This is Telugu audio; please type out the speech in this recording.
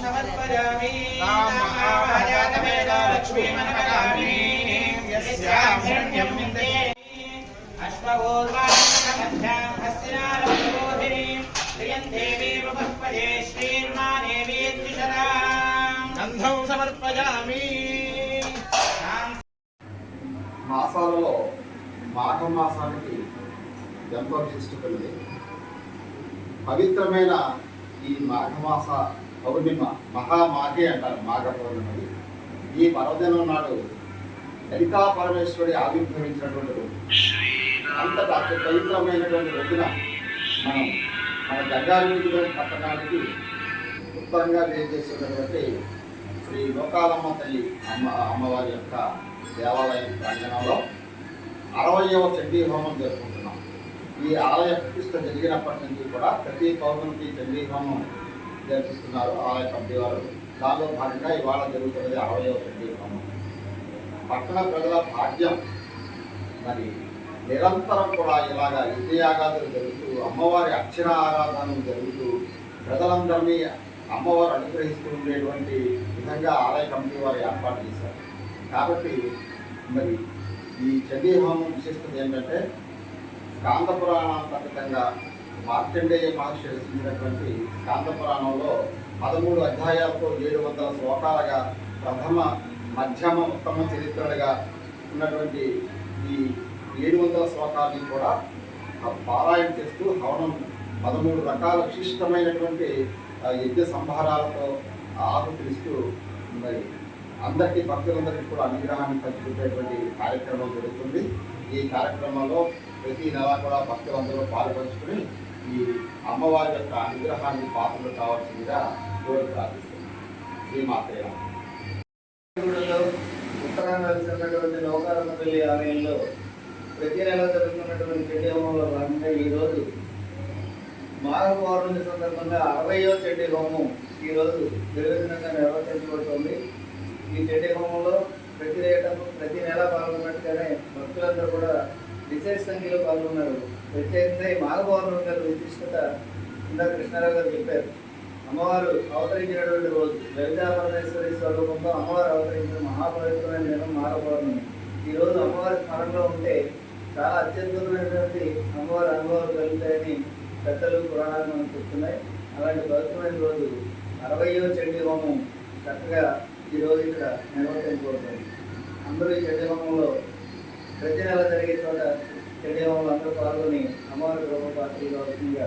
సమర్పయామి. మాసాలలో మాఘ మాసానికి ఎంతో విశిష్టత పవిత్రమైన ఈ మాఘమాస పౌర్ణిమ మహామాఘే అంటారు మాఘ పౌర్ణమి. ఈ పర్వదినం నాడు లలితా పరమేశ్వరి ఆవిర్భవించినటువంటి రోజు. అంతటా అతి పవిత్రమైనటువంటి రోజున మనం మన గంగారెడ్డిగూడెం పట్టణానికి ఉత్తరంగా వేచేసినటువంటి శ్రీ లోకాలమ్మ తల్లి అమ్మ అమ్మవారి యొక్క దేవాలయం ప్రాంగణంలో అరవయవ చండీ హోమం జరుపుకుంటున్నాం. ఈ ఆలయ ప్రతిష్ట జరిగినప్పటి నుంచి కూడా ప్రతి పౌర్ణమికి చండీ హోమం జరిపిస్తున్నారు ఆలయ కమిటీ వారు. దానిలో భాగంగా ఇవాళ జరుగుతున్నది అరవయవ చండీ పట్టణ ప్రజల భాగ్యం. మరి నిరంతరం కూడా ఇలాగా యజ్ఞయాగాదులు జరుగుతూ అమ్మవారి అక్షర ఆరాధనలు జరుగుతూ ప్రజలందరినీ అమ్మవారు అనుగ్రహిస్తూ ఉండేటువంటి విధంగా ఆలయ కమిటీ వారు ఏర్పాటు చేశారు. కాబట్టి మరి ఈ చండీ హోమం విశిష్టత ఏంటంటే స్కాంద పురాణాంతర్గతంగా మార్కండేయ మహర్షి రచించినటువంటి కాంతపురాణంలో పురాణంలో పదమూడు అధ్యాయాలతో ఏడు వందల శ్లోకాలుగా ప్రథమ మధ్యమ ఉత్తమ చరిత్రలుగా ఉన్నటువంటి ఈ ఏడు వందల శ్లోకాలని కూడా పారాయణ చేస్తూ హవనం పదమూడు రకాల విశిష్టమైనటువంటి ఆ, యజ్ఞ సంభారాలతో ఆహుతిస్తూ మరి అందరికీ భక్తులందరికీ కూడా అనుగ్రహాన్ని పంచుకునేటువంటి కార్యక్రమం జరుగుతుంది. ఈ కార్యక్రమంలో ప్రతి నెల కూడా భక్తులందరూ పాల్పంచుకుని ఈ అమ్మవారి యొక్క అనుగ్రహాన్ని పాత్రలు కావాల్సిందిగా కోరి ప్రార్థిస్తుంది శ్రీమాత్రేయ ఉత్తరాంధ్ర వెళ్తున్నటువంటి లోకారమ్మ తల్లి ఆలయంలో ప్రతి నెల జరుగుతున్నటువంటి చెడ్డి హోమంలో భాగంగా ఈరోజు మాఘ పౌర్ణమి సందర్భంగా అరవయో చెడ్డి హోమం ఈరోజు నిర్విఘ్నంగా నిర్వర్తించబడుతుంది. ఈ చెడ్డి హోమంలో ప్రతి ఏటం ప్రతి నెల పాల్గొన్నట్టుగానే భక్తులందరూ కూడా విశేష సంఖ్యలో పాల్గొన్నారు. ప్రత్యేకంగా ఈ మాఘ గారి విశిష్టత ఇందాక కృష్ణారావు గారు చెప్పారు. అమ్మవారు అవతరించినటువంటి రోజు లలితాపరమేశ్వరి స్వరూపంలో అమ్మవారు అవతరించిన మహాపవిత్రమైన దినం మాఘ ఈ రోజు అమ్మవారి స్మరణలో ఉంటే చాలా అత్యద్భుతమైనటువంటి అమ్మవారి అనుభవాలు కలుగుతాయని పెద్దలు పురాణాలు మనకు చెప్తున్నాయి. అలాంటి పవిత్రమైన రోజు అరవయో చండీ హోమం చక్కగా ఈ ఇక్కడ నిర్వర్తించబడుతుంది అందరూ ఈ చండీ ప్రతి నెల జరిగే చోట చండీ అందరూ పాల్గొని అమ్మవారి రూప పాత్రలు కావాల్సిందిగా